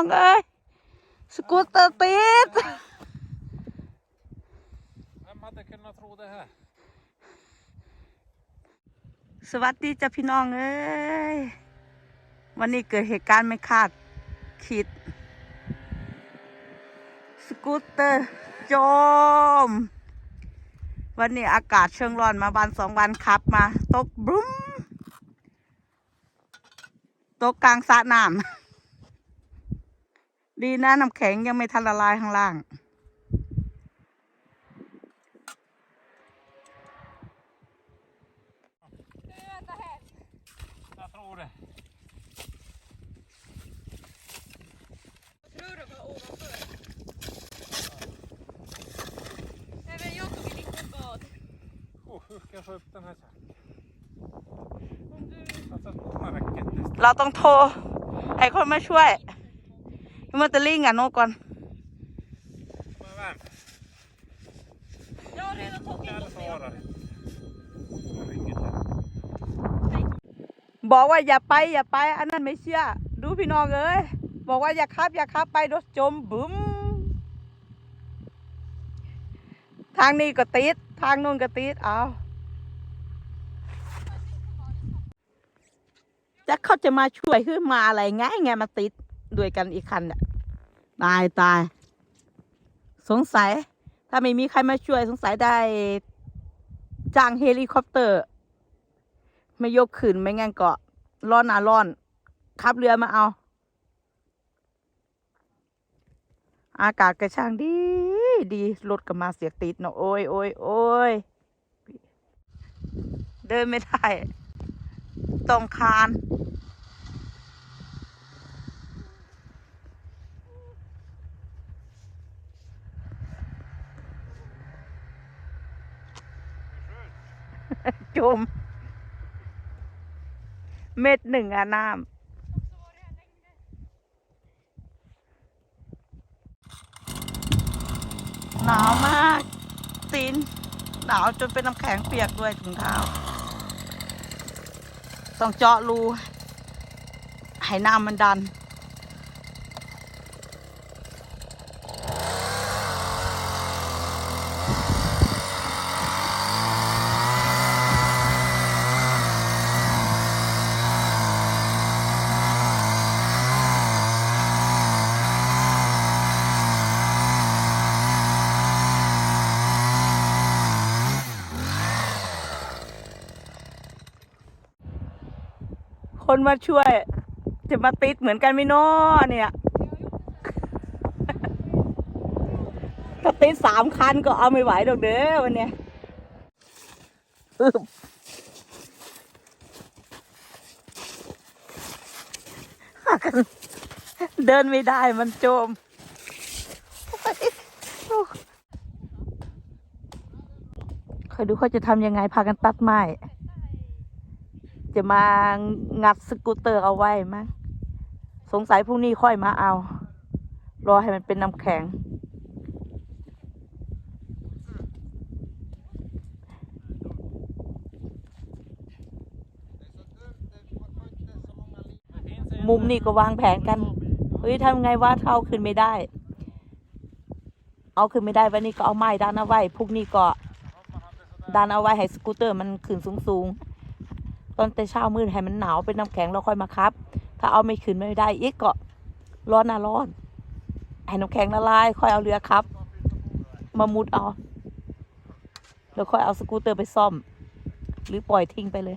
องเอ้ยสกูตเตอร์ติด Vem hade kunnat tro det här? สวัสดีจ้ะพี่น้องเอ้ย วันนี้เกิดเหตุการณ์ไม่คาดคิด สกูตเตอร์จม วันนี้อากาศเชิงร้อนมาวันสองวันขับมา ตกบรุ้ม ตกกลางสระน้ำ ดีนะน้ำแข็งยังไม่ทันละลายข้างล่าง Jag tror det. Tror du var ovanför? Även jag tog en liten bad. Oh, hur ska jag få upp den här sacken? Om du... Alltså, tomma räcket istället. เราต้องโทรให้คนมาช่วย มันจะลิงอะนก่อนบอกว่าอย่าไปอย่าไป อันนั้นไม่เชื่อ ดูพี่น้องเอ้ยบอกว่าอย่าขับ อย่าขับไปรถจมบึ้มทางนี้ก็ติด ทางนู้นก็ติดเอาจะเขาจะมาช่วยคือมาอะไรไงไงมาติด ด้วยกันอีกคันเนี่ยตายตาย สงสัย ถ้าไม่มีใครมาช่วยสงสัยได้จ้างเฮลิคอปเตอร์ ไม่ยกขึ้นไม่งั้นก็ร้อนหนาร้อนขับเรือมาเอา อากาศกระช่างดี ดีรถก็มาเสียกติดเนาะโอ้ยโอ้ยโอ้ยเดินไม่ได้ ต้องคาน จม เม็ดหนึ่งอะน้ำหนาวมากตีนหนาวจนเป็นน้ำแข็งเปียกด้วยถุงเท้า ต้องเจาะรูให้น้ำมันดัน มาช่วย จะมาติดเหมือนกันไหม่นอเนี่ยถ้าติดสามคันก็เอาไม่ไหวดอกเด้อวันเนี้ยเดินไม่ได้มันจมคอยดูเขาจะทำยังไงพากันตัดไม้ จะมางัดสกูตเตอร์เอาไว้มั้งสงสัยพรุ่งนี้ค่อยมาเอา รอให้มันเป็นน้ำแข็ง มุมนี่ก็วางแผนกัน เฮ้ยทำไงว่าเท่าขึ้นไม่ได้ เอาขึ้นไม่ได้วันนี้ก็เอาไม้ดันเอาไว้พรุ่งนี้ก็ดันเอาไว้ให้สกูตเตอร์มันขึ้นสูงสูงๆ ตอนแต่เช้ามืดให้มันหนาวเป็นน้ำแข็งแล้วค่อยมาครับ ถ้าเอาไม่ขึ้นไม่ได้อีกก็ร้อนนะร้อนให้น้ำแข็งละลายค่อยเอาเรือครับ มามุดเอา แล้วค่อยเอาสกูตเตอร์ไปซ่อม หรือปล่อยทิ้งไปเลย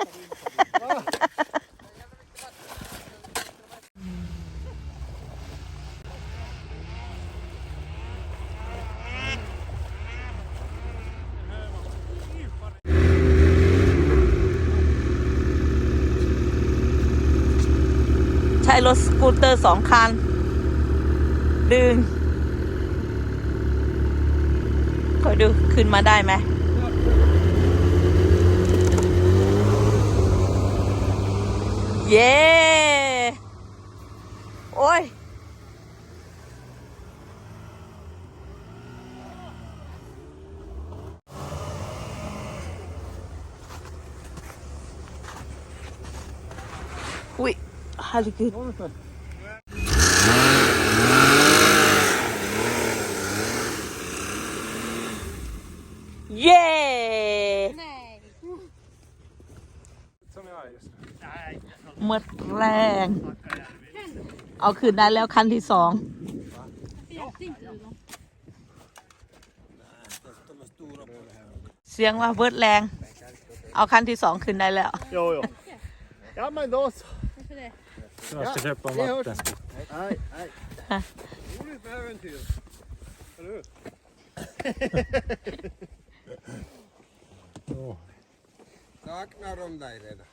ช้รถสกูตเตอร์สองคัน ดึงคอยดูขึ้นมาได้ไหมเย้ โอ้ย อุ้ย herregud. Yeah! Nej. Som jag är just nu. หมดแรง เอาคืนได้แล้วคันที่สอง Hjälpte inte du dem? เสียงว่าเบิดแรง เอาคันที่สองคืนได้แล้ว Jo, jo. Ja, men då så. Varför det? Jag ska köpa det hörs. vattenskotrar. Nej, nej. Roligt med äventyr. Eller hur? Saknar de dig redan?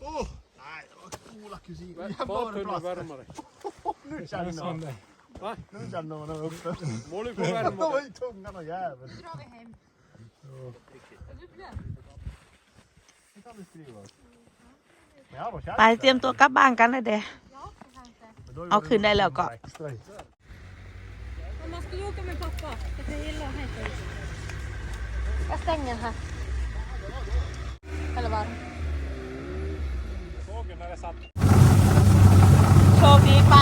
Åh! nej, det var coola kusiner. Jävlar vad det Badtunnan brast. värma dig. Nu känner man. Va? Nu känner man dem uppe. Mål på att De värma var dig. ju tunga och jävel. Nu drar vi hem. Du blöt? Det kan vi skriva. ไปเตรียมตัวกลับบ้านกันเลยเด้ Ja, det kanske. Men då gjorde Ja, du kunde något jag locka. extra i. Mamma, ska du åka med pappa? Jag kan gilla att hämta dig. Jag stänger här. Eller vad? Såg när det satt โชคดีไป